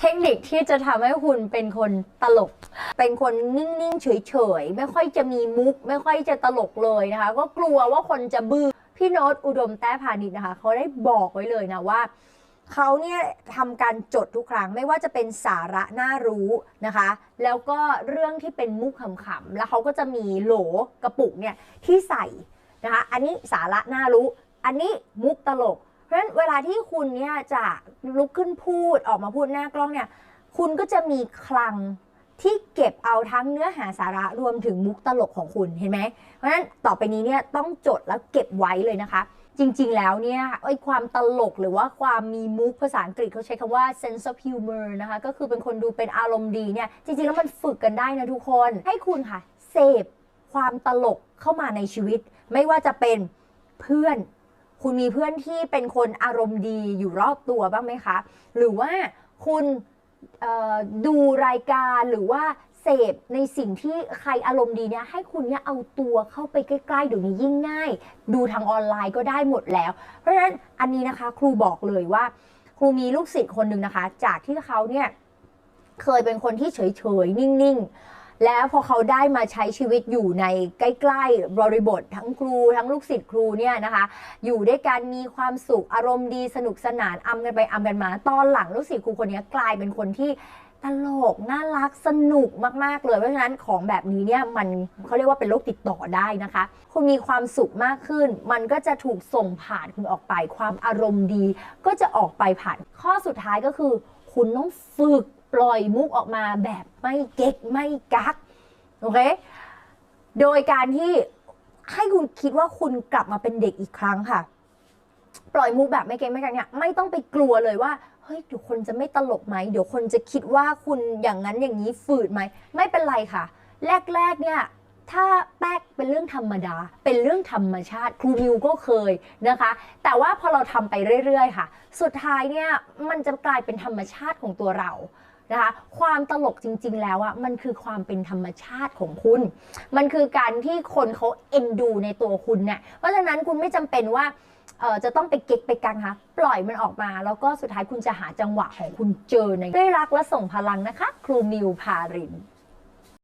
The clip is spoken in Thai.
เทคนิคที่จะทำให้คุณเป็นคนตลก เป็นคนนิ่งๆเฉยๆ ไม่ค่อยจะมีมุก ไม่ค่อยจะตลกเลยนะคะ ก็กลัวว่าคนจะบื้อพี่โน้ตอุดมแต้พาณิชย์นะคะ เขาได้บอกไว้เลยนะว่าเขาเนี่ยทำการจดทุกครั้งไม่ว่าจะเป็นสาระน่ารู้นะคะ แล้วก็เรื่องที่เป็นมุกขำๆแล้วเขาก็จะมีโหลกระปุกเนี่ยที่ใส่นะคะ อันนี้สาระน่ารู้ อันนี้มุกตลก เพราะฉะนั้นเวลาที่คุณเนี่ยจะลุกขึ้นพูดออกมาพูดหน้ากล้องเนี่ยคุณก็จะมีคลังที่เก็บเอาทั้งเนื้อหาสาระรวมถึงมุกตลกของคุณเห็นไหม เพราะฉะนั้นต่อไปนี้เนี่ยต้องจดแล้วเก็บไว้เลยนะคะ จริงๆแล้วเนี่ยไอ้ความตลกหรือว่าความมีมุกภาษาอังกฤษเขาใช้คำว่า sense of humor นะคะ ก็คือเป็นคนดูเป็นอารมณ์ดีเนี่ย จริงๆแล้วมันฝึกกันได้นะทุกคน ให้คุณค่ะ เสพความตลกเข้ามาในชีวิต ไม่ว่าจะเป็นเพื่อน คุณมีเพื่อนที่เป็นคนอารมณ์ดีอยู่รอบตัวบ้างไหมคะ หรือว่าคุณดูรายการหรือว่าเสพในสิ่งที่ใครอารมณ์ดีเนี่ยให้คุณเนี่ยเอาตัวเข้าไปใกล้ๆเดี๋ยวนี้ยิ่งง่าย ดูทางออนไลน์ก็ได้หมดแล้ว เพราะฉะนั้นอันนี้นะคะครูบอกเลยว่า ครูมีลูกศิษย์คนหนึ่งนะคะ จากที่เขาเนี่ยเคยเป็นคนที่เฉยๆ นิ่งๆ แล้วพอเขาได้มาใช้ชีวิตอยู่ในใกล้ๆบริบททั้งครูทั้งลูกศิษย์ครูเนี่ยนะคะ อยู่ด้วยกันมีความสุขอารมณ์ดีสนุกสนานอำกันไปอำกันมา ตอนหลังลูกศิษย์ครูคนนี้กลายเป็นคนที่ตลก น่ารักสนุกมาก ๆ เลย เพราะฉะนั้นของแบบนี้เนี่ยมันเขาเรียกว่าเป็นโรคติดต่อได้นะคะ คุณมีความสุขมากขึ้น มันก็จะถูกส่งผ่านคุณออกไป ความอารมณ์ดี ก็จะออกไปผ่านข้อสุดท้ายก็คือ คุณต้องฝึก ปล่อยมุกออกมาแบบไม่เก๊กไม่กักโอเคโดยการที่ให้คุณคิดว่าคุณกลับมาเป็นเด็กอีกครั้งค่ะ ปล่อยมุกแบบไม่เก็งไม่กังเนี่ยไม่ต้องไปกลัวเลยว่าเฮ้ยเดี๋ยวคนจะไม่ตลกไหมเดี๋ยวคนจะคิดว่าคุณอย่างนั้นอย่างนี้ฝืดไหมไม่เป็นไรค่ะ แรกๆเนี่ยถ้าแป๊กเป็นเรื่องธรรมดา เป็นเรื่องธรรมชาติครูมิวก็เคยนะคะ แต่ว่าพอเราทำไปเรื่อยๆ ค่ะ สุดท้ายเนี่ยมันจะกลายเป็นธรรมชาติของตัวเรา นะคะความตลกจริง ๆ แล้วอะมันคือความเป็นธรรมชาติของคุณ มันคือการที่คนเขาเอ็นดูในตัวคุณเนี่ยเพราะฉะนั้นคุณไม่จำเป็นว่าเออจะต้องไปเก็กไปกังคะปล่อยมันออกมาแล้วก็สุดท้ายคุณจะหาจังหวะของคุณเจอในด้วยรักและส่งพลังนะคะ ครูมิวพาริน